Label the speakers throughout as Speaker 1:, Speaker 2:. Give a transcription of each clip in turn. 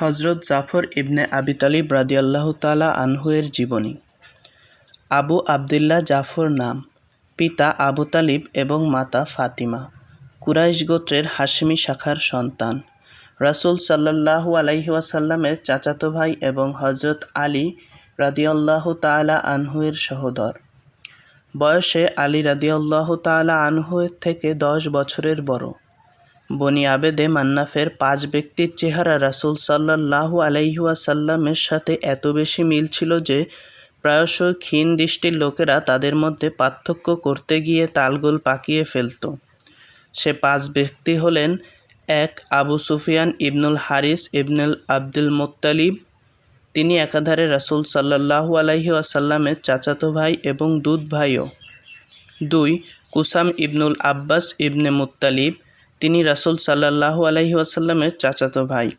Speaker 1: হজরত জাফর ইবনে আবি তালিব রাদিয়াল্লাহু তালা আনহু-এর জীবনী। আবু আবদুল্লাহ জাফর নাম, পিতা আবু তালিব এবং মাতা ফাতিমা, কুরাইশ গোত্রের হাশমি শাখার সন্তান। রাসূল সাল্লাল্লাহু আলাইহি ওয়াসাল্লামের চাচাতো ভাই এবং হজরত আলী রাদিয়াল্লাহু তাআলা আনহু-এর সহোদর। বয়সে আলী রাদিয়াল্লাহু তাআলা আনহু-এর থেকে দশ বছরের বড়। বনি আবেদে মান্নাফের পাঁচ ব্যক্তির চেহারা রাসূল সাল্লাল্লাহু আলাইহি ওয়াসাল্লামের সাথে এত বেশি মিল ছিল যে, প্রায়শই ক্ষীণ দৃষ্টির লোকেরা তাদের মধ্যে পার্থক্য করতে গিয়ে তালগোল পাকিয়ে ফেলত। সে পাঁচ ব্যক্তি হলেন এক আবু সুফিয়ান ইবনুল হারিস ইবনুল আব্দুল মোত্তালিব, তিনি একাধারে রাসূল সাল্লাল্লাহু আলাইহি ওয়াসাল্লামের চাচাতো ভাই এবং দুধ ভাইও। দুই কুসাম ইবনুল আব্বাস ইবনে মুত্তালিব তিনি রাসূল সাল্লাল্লাহু আলাইহি ওয়াসাল্লামের চাচাতো ভাই।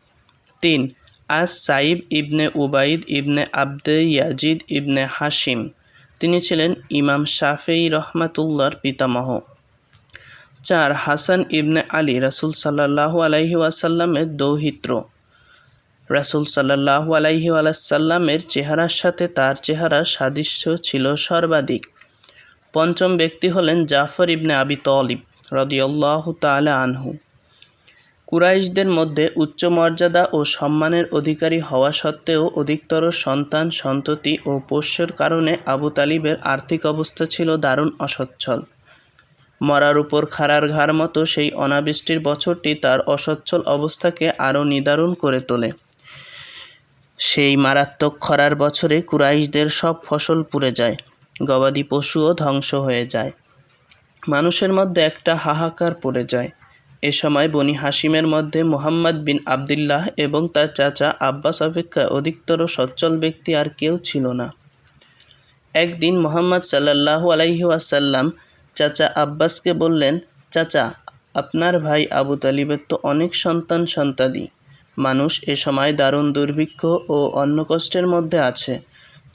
Speaker 1: তিন আস সাইব ইবনে উবাইদ ইবনে আবদে ইয়াজিদ ইবনে হাসিম তিনি ছিলেন ইমাম শাফেই রহমাতুল্লাহর পিতামহ। চার, হাসান ইবনে আলী রাসূল সাল্লাল্লাহু আলাইহি ওয়াসাল্লামের দৌহিত্র। রাসূল সাল্লাল্লাহু আলাইহি ওয়াসাল্লামের চেহারার সাথে তার চেহারার সাদৃশ্য ছিল সর্বাধিক। পঞ্চম ব্যক্তি হলেন জাফর ইবনে আবি তলিব। রদিয়াল্লাহু তাআলা আনহু। কুরাইশদের মধ্যে উচ্চ মর্যাদা ও সম্মানের অধিকারী হওয়া সত্ত্বেও অধিকতর সন্তান, সন্ততি ও পোষ্যের কারণে আবু তালিবের আর্থিক অবস্থা ছিল দারুণ অসচ্ছল। মরার উপর খাড়ার ঘাড় মতো সেই অনাবৃষ্টির বছরটি তার অসচ্ছল অবস্থাকে আরও নিদারুণ করে তোলে। সেই মারাত্মক খরার বছরে কুরাইশদের সব ফসল পুড়ে যায়, গবাদি পশুও ধ্বংস হয়ে যায়। মানুষের মধ্যে একটা হাহাকার পড়ে যায়। এ সময় বনি হাসিমের মধ্যে মোহাম্মদ বিন আবদুল্লাহ এবং তার চাচা আব্বাস অপেক্ষা অধিকতর সচ্ছল ব্যক্তি আর কেউ ছিল না। একদিন মোহাম্মদ সাল্লাল্লাহু আলাইহি ওয়াসাল্লাম চাচা আব্বাসকে বললেন, চাচা, আপনার ভাই আবু তালিবের তো অনেক সন্তান সন্তাদি। মানুষ এ সময় দারুণ দুর্ভিক্ষ ও অন্য কষ্টের মধ্যে আছে।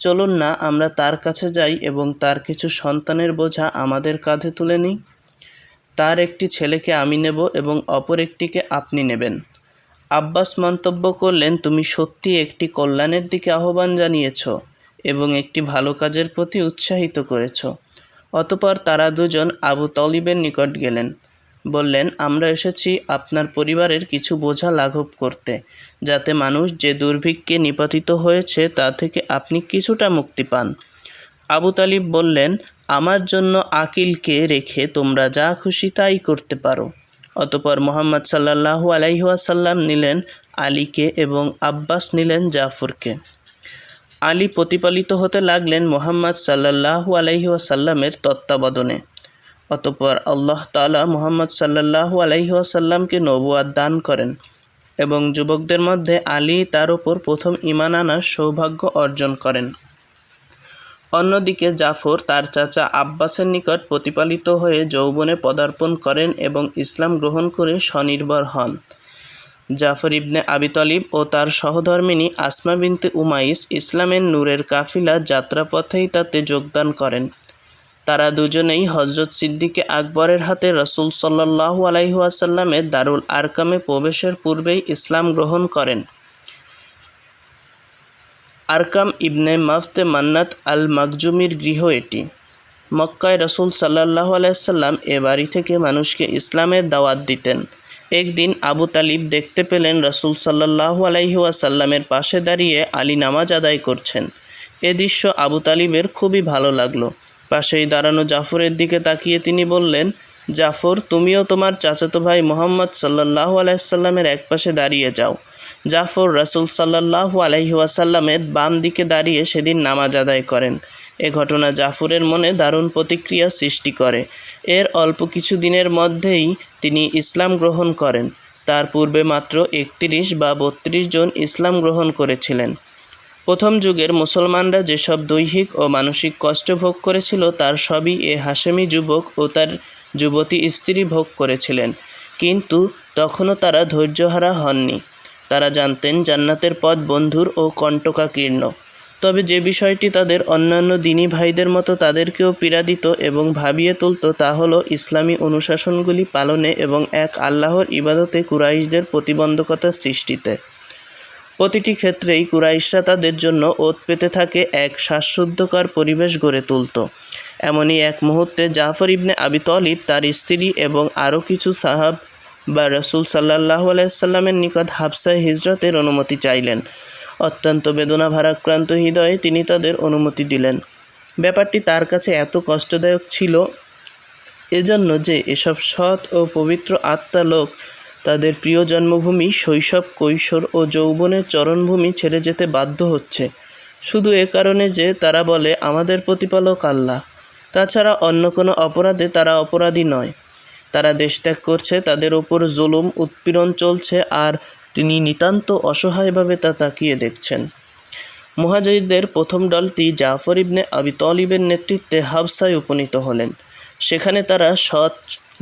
Speaker 1: চলুন না, আমরা তার কাছে যাই এবং তার কিছু সন্তানের বোঝা আমাদের কাঁধে তুলে নিই। তার একটি ছেলেকে আমি নেব এবং অপর একটিকে আপনি নেবেন। আব্বাস মন্তব্য করলেন, তুমি সত্যি একটি কল্যাণের দিকে আহ্বান জানিয়েছ এবং একটি ভালো কাজের প্রতি উৎসাহিত করেছ। অতপর তারা দুজন আবু তলিবের নিকট গেলেন। বললেন, আমরা এসেছি আপনার পরিবারের কিছু বোঝা লাঘব করতে, যাতে মানুষ যে দুর্ভিক্ষে নিপাতিত হয়েছে তা থেকে আপনি কিছুটা মুক্তি পান। আবু তালিব বললেন, আমার জন্য আকিলকে রেখে তোমরা যা খুশি তাই করতে পারো। অতপর মোহাম্মদ সাল্লাহু আলাইহাসাল্লাম নিলেন আলীকে এবং আব্বাস নিলেন জাফরকে। আলী প্রতিপালিত হতে লাগলেন মোহাম্মদ সাল্লাহু আলাইহাসাল্লামের তত্ত্বাবধানে। অতপর আল্লাহ তালা মোহাম্মদ সাল্লাহু আলাইহাসাল্লামকে নবুয়াদ দান করেন এবং যুবকদের মধ্যে আলী তার ওপর প্রথম ইমান আনার সৌভাগ্য অর্জন করেন। অন্যদিকে জাফর তার চাচা আব্বাসের নিকট প্রতিপালিত হয়ে যৌবনে পদার্পণ করেন এবং ইসলাম গ্রহণ করে স্বনির্ভর হন। জাফর ইবনে আবি তলিব ও তার সহধর্মিনী আসমা বিনতে উমাইস ইসলামের নূরের কাফিলা যাত্রাপথেই তাতে যোগদান করেন। তারা দুজনেই হজরত সিদ্দিকে আকবরের হাতে রসুল সাল্লাহু আলাইহাসাল্লামের দারুল আরকামে প্রবেশের পূর্বেই ইসলাম গ্রহণ করেন। আরকাম ইবনে মাফতে মান্নাত আল মাকজুমির গৃহ এটি। মক্কায় রসুল সাল্লাহ আলাইসাল্লাম এ বাড়ি থেকে মানুষকে ইসলামের দাওয়াত দিতেন। একদিন আবু তালিব দেখতে পেলেন রসুল সাল্লাহ আলাইহাসাল্লামের পাশে দাঁড়িয়ে আলী নামাজ আদায় করছেন। এ দৃশ্য আবু তালিবের খুবই ভালো লাগল। পাশেই দাঁড়ানো জাফরের দিকে তাকিয়ে তিনি বললেন, জাফর, তুমিও তোমার চাচাতো ভাই মোহাম্মদ সাল্লাহ আলাইসাল্লামের এক পাশে দাঁড়িয়ে যাও। জাফর রাসুল সাল্লাহু আলহি ওয়াসাল্লামের বাম দিকে দাঁড়িয়ে সেদিন নামাজ আদায় করেন। এ ঘটনা জাফরের মনে দারুণ প্রতিক্রিয়া সৃষ্টি করে। এর অল্প কিছু দিনের মধ্যেই তিনি ইসলাম গ্রহণ করেন। তার পূর্বে মাত্র একত্রিশ বা বত্রিশ জন ইসলাম গ্রহণ করেছিলেন। প্রথম যুগের মুসলমানরা যেসব দৈহিক ও মানসিক কষ্ট ভোগ করেছিল, তার সবই এ হাসেমি যুবক ও তার যুবতী স্ত্রী ভোগ করেছিলেন। কিন্তু তখনও তারা ধৈর্যহারা হননি। তারা জানতেন জান্নাতের পথ বন্ধুর ও কণ্টকাকীর্ণ। তবে যে বিষয়টি তাদের অন্যান্য দিনী ভাইদের মতো তাদেরকেও পীড়া দিত এবং ভাবিয়ে তুলত, তা হলো ইসলামী অনুশাসনগুলি পালনে এবং এক আল্লাহর ইবাদতে কুরাইশদের প্রতিবন্ধকতার সৃষ্টিতে। প্রতিটি ক্ষেত্রেই কুরাইশরা তাদের জন্য ওত পেতে থাকে এক শ্বাসরুদ্ধকর পরিবেশ গড়ে তুলত। এমনই এক মুহূর্তে জাফর ইবনে আবি তলিব তার স্ত্রী এবং আরও কিছু সাহাব বা রসুল সাল্লাহ আলাইসাল্লামের নিকট হাফসায় হিজরতের অনুমতি চাইলেন। অত্যন্ত বেদনা ভারাক্রান্ত হৃদয়ে তিনি তাদের অনুমতি দিলেন। ব্যাপারটি তার কাছে এত কষ্টদায়ক ছিল এজন্য যে এসব সৎ ও পবিত্র আত্মা লোক তাদের প্রিয় জন্মভূমি শৈশব, কৈশোর ও যৌবনের চরণভূমি ছেড়ে যেতে বাধ্য হচ্ছে। শুধু এ কারণে যে তারা বলে, আমাদের প্রতিপালক আল্লাহ। তাছাড়া অন্য কোনো অপরাধে তারা অপরাধী নয়। তারা দেশত্যাগ করছে, তাদের ওপর জুলুম, উৎপীড়ন চলছে আর তিনি নিতান্ত অসহায়ভাবে তা তাকিয়ে দেখছেন। মুহাজিরদের প্রথম দলটি জাফর ইবনে আবি তলিবের নেতৃত্বে হাবসায় উপনীত হলেন। সেখানে তারা সৎ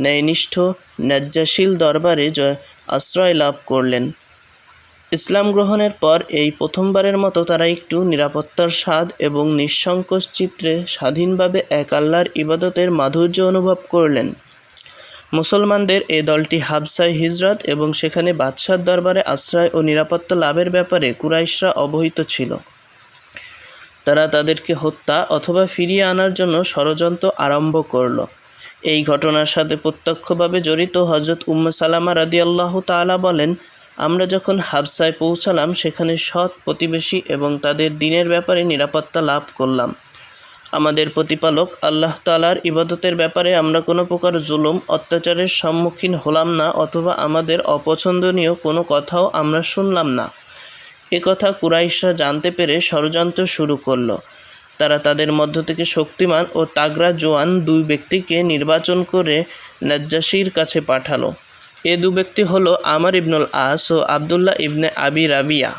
Speaker 1: ন্যায়নিষ্ঠ, ন্যায্যাশীল দরবারে জয় আশ্রয় লাভ করলেন। ইসলাম গ্রহণের পর এই প্রথমবারের মতো তারা একটু নিরাপত্তার স্বাদ এবং নিঃসংকোচ চিত্রে স্বাধীনভাবে এক আল্লাহর ইবাদতের মাধুর্য অনুভব করলেন। মুসলমানদের এ দলটি হাবসায় হিজরত এবং সেখানে বাদশার দরবারে আশ্রয় ও নিরাপত্তা লাভের ব্যাপারে কুরাইশরা অবহিত ছিল। তারা তাদেরকে হত্যা অথবা ফিরিয়ে আনার জন্য ষড়যন্ত্র আরম্ভ করল। এই ঘটনার সাথে প্রত্যক্ষভাবে জড়িত হজরত উম্মে সালামা রাদি আল্লাহ তালা বলেন, আমরা যখন হাবসায় পৌঁছালাম, সেখানে সৎ প্রতিবেশী এবং তাদের দিনের ব্যাপারে নিরাপত্তা লাভ করলাম। আমাদের প্রতিপালক আল্লাহ তালার ইবাদতের ব্যাপারে আমরা কোনো প্রকার জুলুম, অত্যাচারের সম্মুখীন হলাম না অথবা আমাদের অপছন্দনীয় কোনো কথাও আমরা শুনলাম না। এ কথা কুরাইশরা জানতে পেরে ষড়যন্ত্র শুরু করল। তারা তাদের মধ্য থেকে শক্তিমান ও তাগরা জোয়ান দুই ব্যক্তিকে নির্বাচন করে নাজ্জাসির কাছে পাঠালো। এ দু ব্যক্তি হলো আমর ইবনুল আস ও আবদুল্লাহ ইবনে আবি রাবিয়া।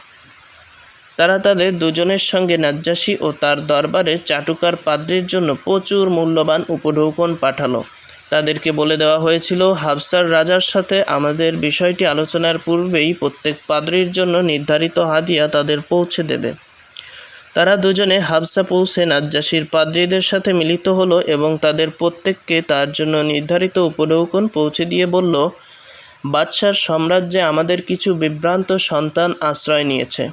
Speaker 1: তারা তাদের দুজনের সঙ্গে নাজ্জাসী ও তার দরবারে চাটুকার পাদ্রির জন্য প্রচুর মূল্যবান উপঢৌকন পাঠালো। তাদেরকে বলে দেওয়া হয়েছিল, হাফসার রাজার সাথে আমাদের বিষয়টি আলোচনার পূর্বেই প্রত্যেক পাদ্রির জন্য নির্ধারিত হাদিয়া তাদের পৌঁছে দেবে। তারা দুজনে হাবসা পৌঁছে নাজ্জাসীর পাদ্রীদের সাথে মিলিত হলো এবং তাদের প্রত্যেককে তার জন্য নির্ধারিত উপঢৌকন পৌঁছে দিয়ে বলল, বাদশার সাম্রাজ্যে আমাদের কিছু বিভ্রান্ত সন্তান আশ্রয় নিয়েছে।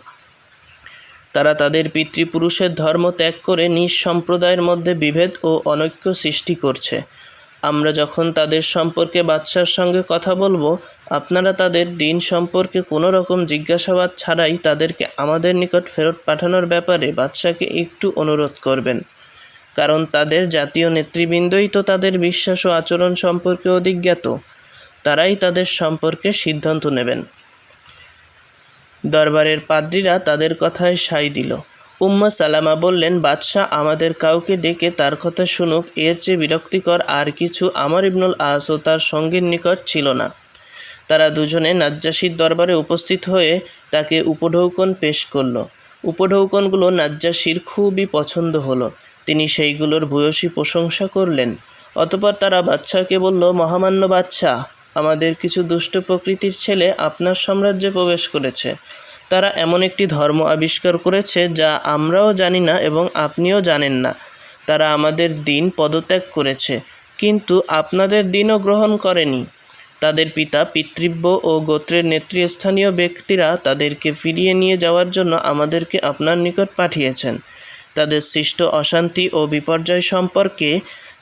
Speaker 1: তারা তাদের পিতৃপুরুষের ধর্ম ত্যাগ করে নিজ সম্প্রদায়ের মধ্যে বিভেদ ও অনৈক্য সৃষ্টি করছে। আমরা যখন তাদের সম্পর্কে বাদশার সঙ্গে কথা বলব আপনারা তাদের দিন সম্পর্কে কোনো রকম জিজ্ঞাসাবাদ ছাড়াই তাদেরকে আমাদের নিকট ফেরত পাঠানোর ব্যাপারে বাদশাকে একটু অনুরোধ করবেন। কারণ তাদের জাতীয় নেতৃবৃন্দই তো তাদের বিশ্বাস ও আচরণ সম্পর্কে অধিজ্ঞাত। তারাই তাদের সম্পর্কে সিদ্ধান্ত নেবেন। দরবারের পাদ্রীরা তাদের কথায় সাই দিল। উম্মা সালামা বললেন, বাদশাহ, আমাদের কাউকে ডেকে তার কথা শুনুক। এর চেয়ে বিরক্তিকর আর কিছু আমার ইবনুল আস ও তার সঙ্গীর নিকট ছিল না। তারা দুজনে নাজ্জাসীর দরবারে উপস্থিত হয়ে তাকে উপঢৌকন পেশ করল। উপঢৌকনগুলো নাজ্জাসীর খুবই পছন্দ হলো। তিনি সেইগুলোর ভূয়সী প্রশংসা করলেন। অতপর তারা বাদশাহকে বলল, মহামান্য বাদশাহ, আমাদের কিছু দুষ্ট প্রকৃতির ছেলে আপনার সাম্রাজ্যে প্রবেশ করেছে। তারা এমন একটি ধর্ম আবিষ্কার করেছে যা আমরাও জানি না এবং আপনিও জানেন না। তারা আমাদের দিন পদত্যাগ করেছে, কিন্তু আপনাদের দিনও গ্রহণ করেনি। তাদের পিতা, পিতৃব্য ও গোত্রের নেতৃস্থানীয় ব্যক্তিরা তাদেরকে ফিরিয়ে নিয়ে যাওয়ার জন্য আমাদেরকে আপনার নিকট পাঠিয়েছেন। তাদের সৃষ্ট অশান্তি ও বিপর্যয় সম্পর্কে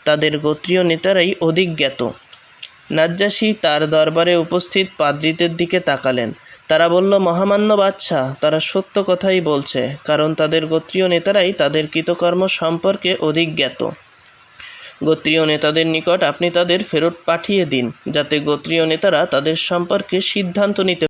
Speaker 1: তাদের গোত্রীয় নেতারাই অধিক জ্ঞাত। নাজ্জাসী তার দরবারে উপস্থিত পাদ্রীদের দিকে তাকালেন। তারা বলল, মহামান্য বাচ্চা তারা সত্য কথাই বলছে, কারণ তাদের গোত্রীয় নেতারাই তাদের কৃতকর্ম সম্পর্কে অধিক জ্ঞাত। গোত্রীয় নেতাদের নিকট আপনি তাদের ফেরত পাঠিয়ে দিন, যাতে গোত্রীয় নেতারা তাদের সম্পর্কে সিদ্ধান্ত নিতে